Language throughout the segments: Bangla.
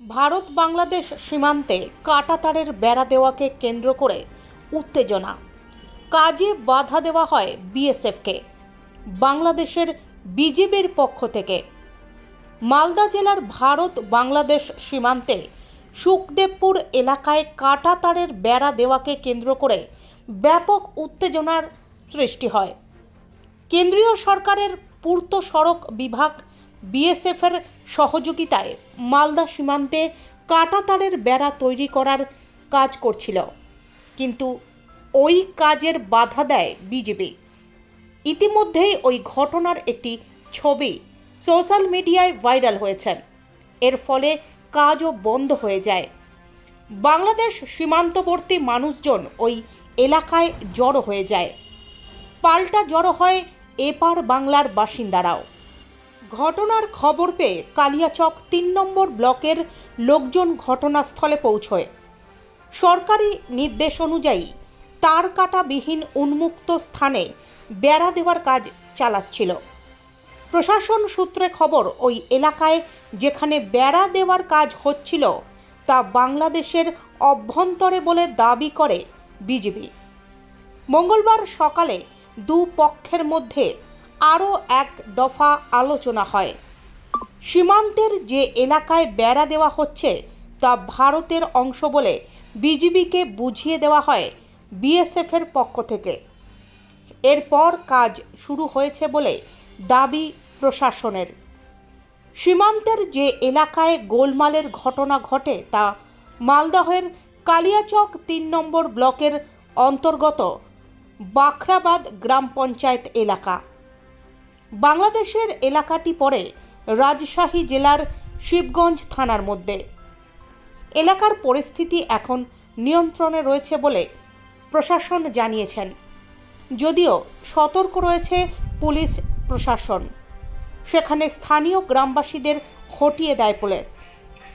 ভারত বাংলাদেশ সীমান্তে কাঁটাতারের বেড়া দেওয়াকে কেন্দ্র করে উত্তেজনা। কাজে বাধা দেওয়া হয় বিএসএফকে। বাংলাদেশের বিজেপির পক্ষ থেকে মালদা জেলার ভারত বাংলাদেশ সীমান্তে সুখদেবপুর এলাকায় কাঁটাতারের বেড়া দেওয়াকে কেন্দ্র করে ব্যাপক উত্তেজনার সৃষ্টি হয়। কেন্দ্রীয় সরকারের পূর্ত সড়ক বিভাগ বিএসএফের সহযোগিতায় মালদা সীমান্তে কাঁটাতারের বেড়া তৈরি করার কাজ করছিল। কিন্তু ওই কাজের বাধা দেয় বিজেপি। ইতিমধ্যেই ওই ঘটনার একটি ছবি সোশ্যাল মিডিয়ায় ভাইরাল হয়েছে। এর ফলে কাজও বন্ধ হয়ে যায়। বাংলাদেশ সীমান্তবর্তী মানুষজন ওই এলাকায় জড়ো হয়ে যায়। পাল্টা জড়ো হয় এপার বাংলার বাসিন্দারাও। ঘটনার খবর পেয়ে কালিয়াচক তিন নম্বর ব্লকের লোকজন ঘটনাস্থলে পৌঁছয়। সরকারি নির্দেশ অনুযায়ী তার কাটাবিহীন উন্মুক্ত স্থানে বেড়া দেওয়ার কাজ চালাচ্ছিল। প্রশাসন সূত্রে খবর, ওই এলাকায় যেখানে বেড়া দেওয়ার কাজ হচ্ছিল, তা বাংলাদেশের অভ্যন্তরে বলে দাবি করে বিজেপি। মঙ্গলবার সকালে দু পক্ষের মধ্যে আরও এক দফা আলোচনা হয়। সীমান্তের যে এলাকায় বেড়া দেওয়া হচ্ছে, তা ভারতের অংশ বলে বিজিবিকে বুঝিয়ে দেওয়া হয় বিএসএফের পক্ষ থেকে। এরপর কাজ শুরু হয়েছে বলে দাবি প্রশাসনের। সীমান্তের যে এলাকায় গোলমালের ঘটনা ঘটে, তা মালদহের কালিয়াচক তিন নম্বর ব্লকের অন্তর্গত বাখরাবাদ গ্রাম পঞ্চায়েত এলাকা। বাংলাদেশের এলাকাটি পড়ে রাজশাহী জেলার শিবগঞ্জ থানার মধ্যে। এলাকার পরিস্থিতি এখন নিয়ন্ত্রণে রয়েছে বলে প্রশাসন জানিয়েছেন। যদিও সতর্ক রয়েছে পুলিশ প্রশাসন। সেখানে স্থানীয় গ্রামবাসীদের হটিয়ে দেয় পুলিশ।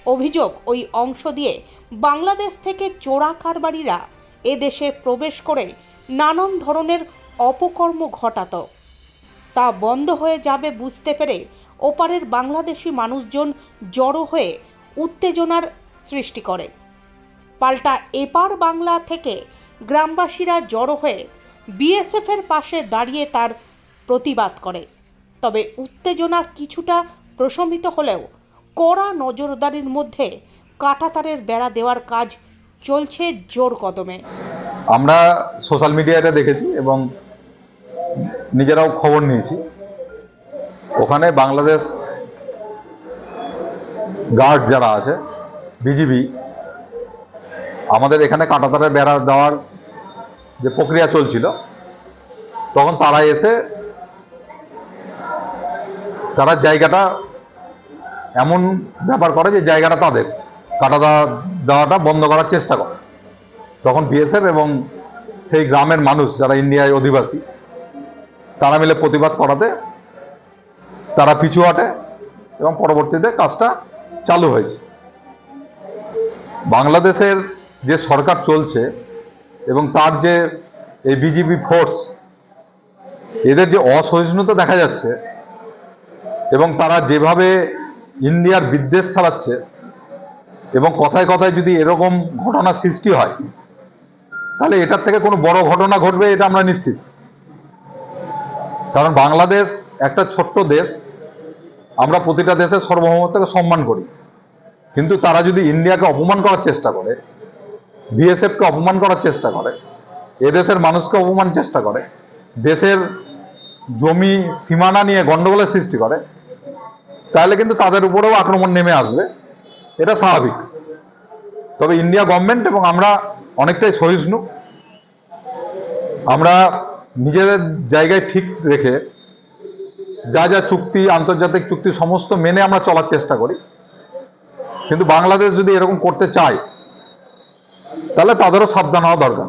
অভিযোগ ওই অংশ দিয়ে বাংলাদেশ থেকে চোরা কারবারিরা এদেশে প্রবেশ করে নানান ধরনের অপকর্ম ঘটাত। তা বন্ধ হয়ে যাবে বুঝতে পেরে ওপারের বাংলাদেশি মানুষজন জড়ো হয়ে উত্তেজনার সৃষ্টি করে। পাল্টা এপার বাংলা থেকে গ্রামবাসীরা জড়ো হয়ে বিএসএফের পাশে দাঁড়িয়ে তার প্রতিবাদ করে। তবে উত্তেজনা কিছুটা প্রশমিত হলেও কড়া নজরদারির মধ্যে কাঁটাতারের বেড়া দেওয়ার কাজ চলছে জোর কদমে। আমরা সোশ্যাল মিডিয়াটা দেখেছি এবং নিজেরাও খবর নিয়েছি। ওখানে বাংলাদেশ গার্ড যারা আছে, বিজিবি, আমাদের এখানে কাঁটাতারে বেড়া দেওয়ার যে প্রক্রিয়া চলছিল, তখন তারা এসে তারা জায়গাটা এমন ব্যাপার করে যে জায়গাটা তাদের কাটা দেওয়াটা বন্ধ করার চেষ্টা করে। তখন বিএসএফ এবং সেই গ্রামের মানুষ যারা ইন্ডিয়ায় অধিবাসী তারা মিলে প্রতিবাদ করাতে তারা পিছু হটে এবং পরবর্তীতে কাজটা চালু হয়েছে। বাংলাদেশের যে সরকার চলছে এবং তার যে এই বিজিবি ফোর্স, এদের যে অসহিষ্ণুতা দেখা যাচ্ছে এবং তারা যেভাবে ইন্ডিয়ার বিদ্বেষ চালাচ্ছে এবং কথায় কথায় যদি এরকম ঘটনা সৃষ্টি হয়, তাহলে এটার থেকে কোনো বড় ঘটনা ঘটবে এটা আমরা নিশ্চিত। কারণ বাংলাদেশ একটা ছোট্ট দেশ, আমরা প্রতিটা দেশের সার্বভৌমত্বকে সম্মান করি। কিন্তু তারা যদি ইন্ডিয়াকে অপমান করার চেষ্টা করে, বিএসএফকে অপমান করার চেষ্টা করে, এদেশের মানুষকে অপমান চেষ্টা করে, দেশের জমি সীমানা নিয়ে গন্ডগোলের সৃষ্টি করে, তাহলে কিন্তু তাদের উপরেও আক্রমণ নেমে আসবে। এটা স্বাভাবিক। তবে ইন্ডিয়া গভর্নমেন্ট এবং আমরা অনেকটাই সহিষ্ণু। আমরা নিজেদের জায়গায় ঠিক রেখে যা যা চুক্তি, আন্তর্জাতিক চুক্তি সমস্ত মেনে আমরা চলার চেষ্টা করি। কিন্তু বাংলাদেশ যদি এরকম করতে চায়, তাহলে তাদেরও সাবধান হওয়া দরকার।